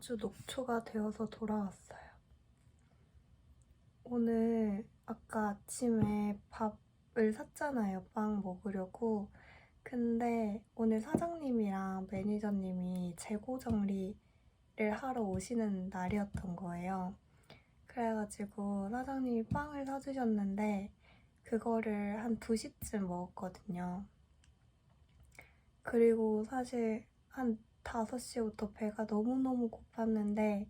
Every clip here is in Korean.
아주 녹초가 되어서 돌아왔어요. 오늘 아까 아침에 밥을 샀잖아요. 빵 먹으려고. 근데 오늘 사장님이랑 매니저님이 재고 정리를 하러 오시는 날이었던 거예요. 그래가지고 사장님이 빵을 사주셨는데 그거를 한 2시쯤 먹었거든요. 그리고 사실 한 5시부터 배가 너무너무 고팠는데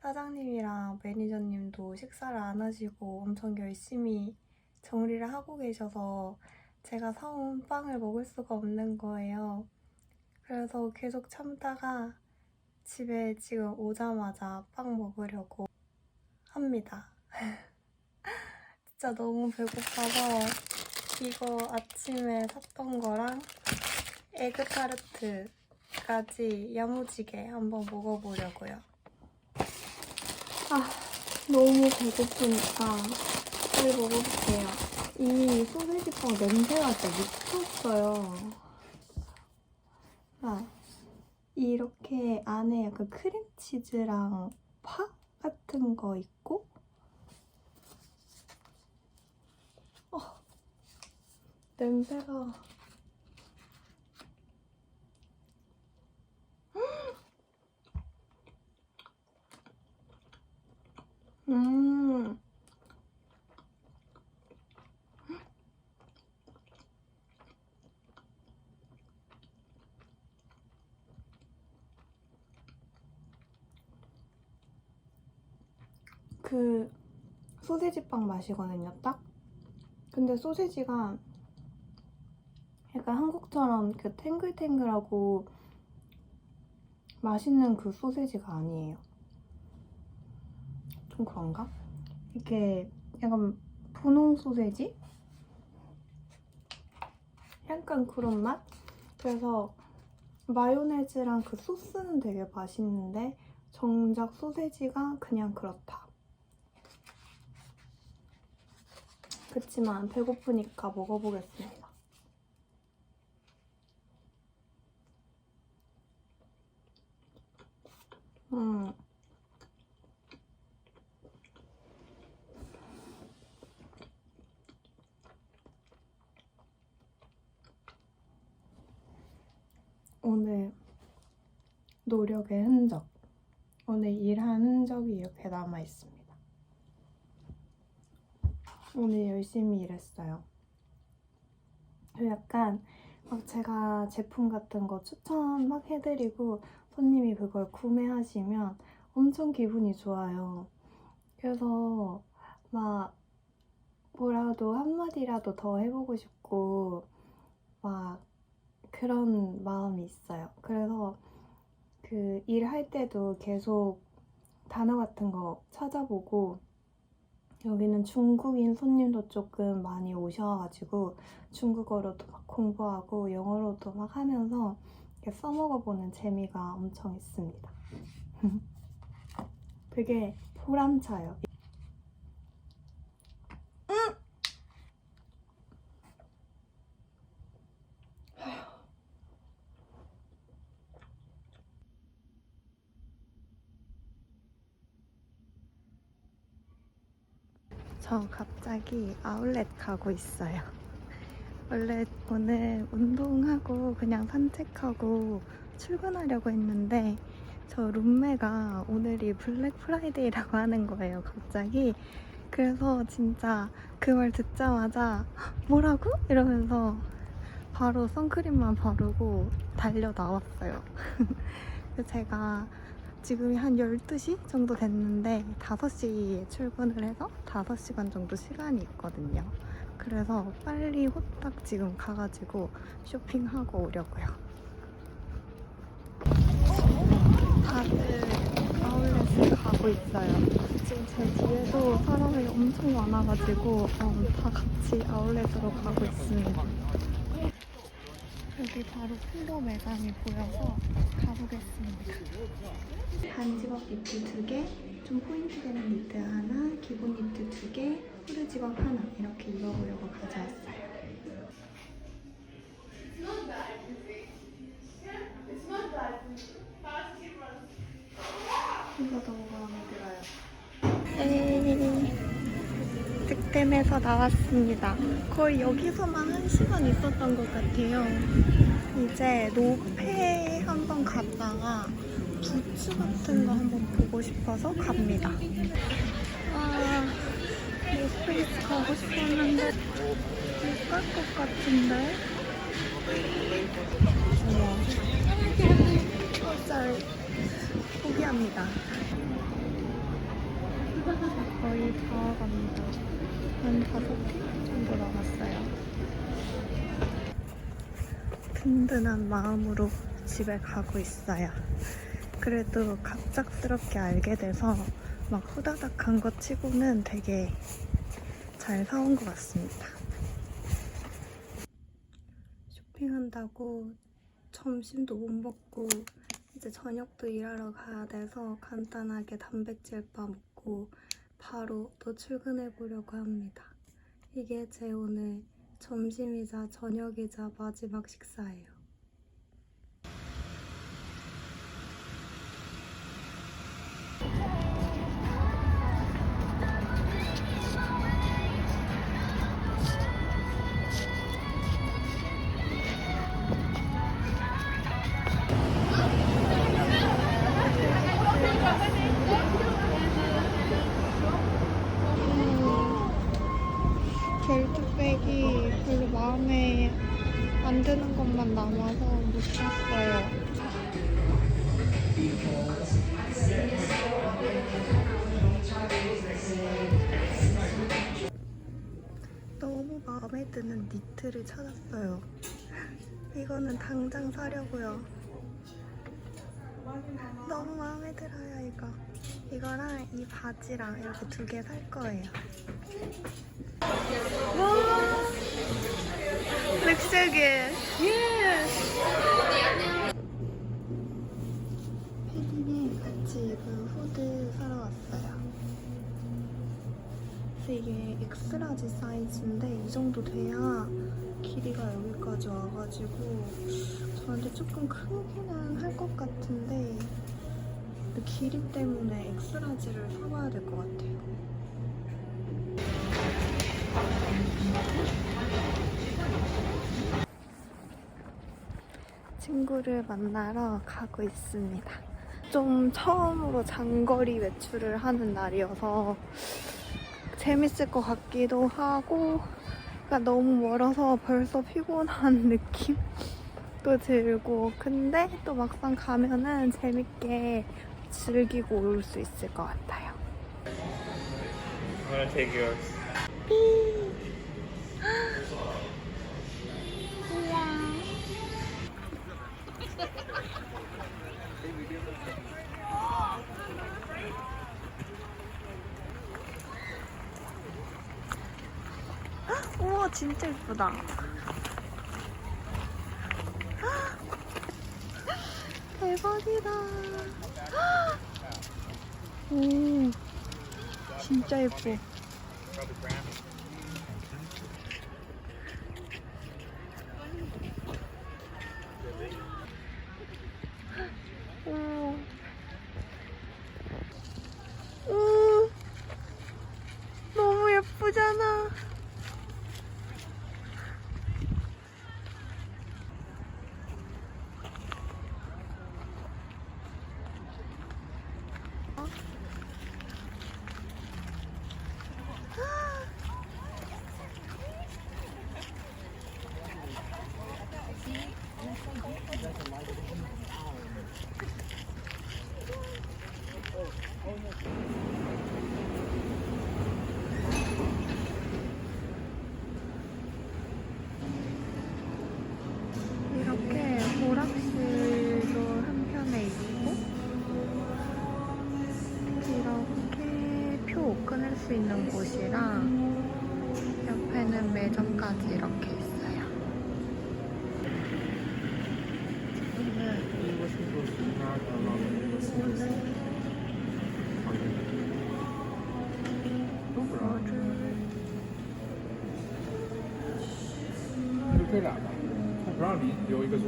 사장님이랑 매니저님도 식사를 안 하시고 엄청 열심히 정리를 하고 계셔서 제가 사온 빵을 먹을 수가 없는 거예요. 그래서 계속 참다가 집에 지금 오자마자 빵 먹으려고 합니다. 진짜 너무 배고파서 이거 아침에 샀던 거랑 에그타르트 까지 야무지게 한번 먹어보려고요. 아, 너무 배고프니까 빨리 먹어볼게요. 이 소세지빵 냄새가 진짜 미쳤어요. 아, 이렇게 안에 약간 크림치즈랑 파 같은 거 있고 어, 냄새가 음. 그 소세지 빵 맛이거든요, 딱. 근데 소세지가 약간 한국처럼 그 탱글탱글하고 맛있는 그 소세지가 아니에요. 좀 그런가? 이게 약간 분홍 소세지? 약간 그런 맛? 그래서 마요네즈랑 그 소스는 되게 맛있는데 정작 소세지가 그냥 그렇다. 그치만 배고프니까 먹어보겠습니다. 음. 오늘 노력의 흔적, 오늘 일한 흔적이 이렇게 남아 있습니다. 오늘 열심히 일했어요. 약간 막 제가 제품 같은 거 추천 막 해드리고 손님이 그걸 구매하시면 엄청 기분이 좋아요. 그래서 막 뭐라도 한마디라도 더 해보고 싶고 막 그런 마음이 있어요. 그래서 그 일할 때도 계속 단어 같은 거 찾아보고 여기는 중국인 손님도 조금 많이 오셔가지고 중국어로도 막 공부하고 영어로도 막 하면서 이렇게 써먹어보는 재미가 엄청 있습니다. 되게 보람차요. 저 갑자기 아울렛 가고 있어요. 원래 오늘 운동하고 그냥 산책하고 출근하려고 했는데 저 룸메가 오늘이 블랙 프라이데이라고 하는 거예요, 갑자기. 그래서 진짜 그 말 듣자마자 뭐라고? 이러면서 바로 선크림만 바르고 달려 나왔어요. 제가 지금이 한 12시 정도 됐는데 5시에 출근을 해서 5시간 정도 시간이 있거든요. 그래서 빨리 호딱 지금 가가지고 쇼핑하고 오려고요. 다들 아울렛을 가고 있어요. 지금 제 뒤에도 사람이 엄청 많아가지고 어, 다 같이 아울렛으로 가고 있습니다. 여기 바로 쿨러 매장이 보여서 가보겠습니다. 반집업 니트 두 개, 좀 포인트 되는 니트 하나, 기본 니트 두 개, 후드 집업 하나 이렇게 입어보려고 가져왔어요. 이거 너무 마음에 들어요. 에이, 득템에서 나왔습니다. 거의 여기서만 한 시간 있었던 것 같아요. 이제 노페 한번 갔다가 부츠 같은 거 한번 보고 싶어서 갑니다. 아, 노스페이스 가고 싶었는데 못 갈 것 같은데. 어머. 살 포기합니다. 거의 다 갑니다. 한 다섯 개 정도 남았어요. 든든한 마음으로 집에 가고 있어요. 그래도 갑작스럽게 알게 돼서 막 후다닥 한것 치고는 되게 잘 사온 것 같습니다. 쇼핑한다고 점심도 못 먹고 이제 저녁도 일하러 가야 돼서 간단하게 단백질바 먹고 바로 또 출근해 보려고 합니다. 이게 제 오늘 점심이자 저녁이자 마지막 식사예요. 것만 남아서 못 샀어요. 너무 마음에 드는 니트를 찾았어요. 이거는 당장 사려고요. 너무 마음에 들어요, 이거. 이거랑 이 바지랑 이렇게 두 개 살 거예요. 와, looks so good. Yes. 패딩에 같이 입은 후드 사러 왔어요. 이게 엑스라지 사이즈인데 이 정도 돼야 길이가 여기까지 와가지고 저한테 조금 크기는 할 것 같은데 길이 때문에 엑스라지를 사봐야 될 것 같아요. 친구를 만나러 가고 있습니다. 좀 처음으로 장거리 외출을 하는 날이어서 재밌을 것 같기도 하고 그러니까 너무 멀어서 벌써 피곤한 느낌도 들고 근데 또 막상 가면은 재밌게 즐기고 올 수 있을 것 같아요. 우와 진짜 예쁘다. 대박이다. 오 진짜 예뻐. 这俩吧，他不让离留一个座。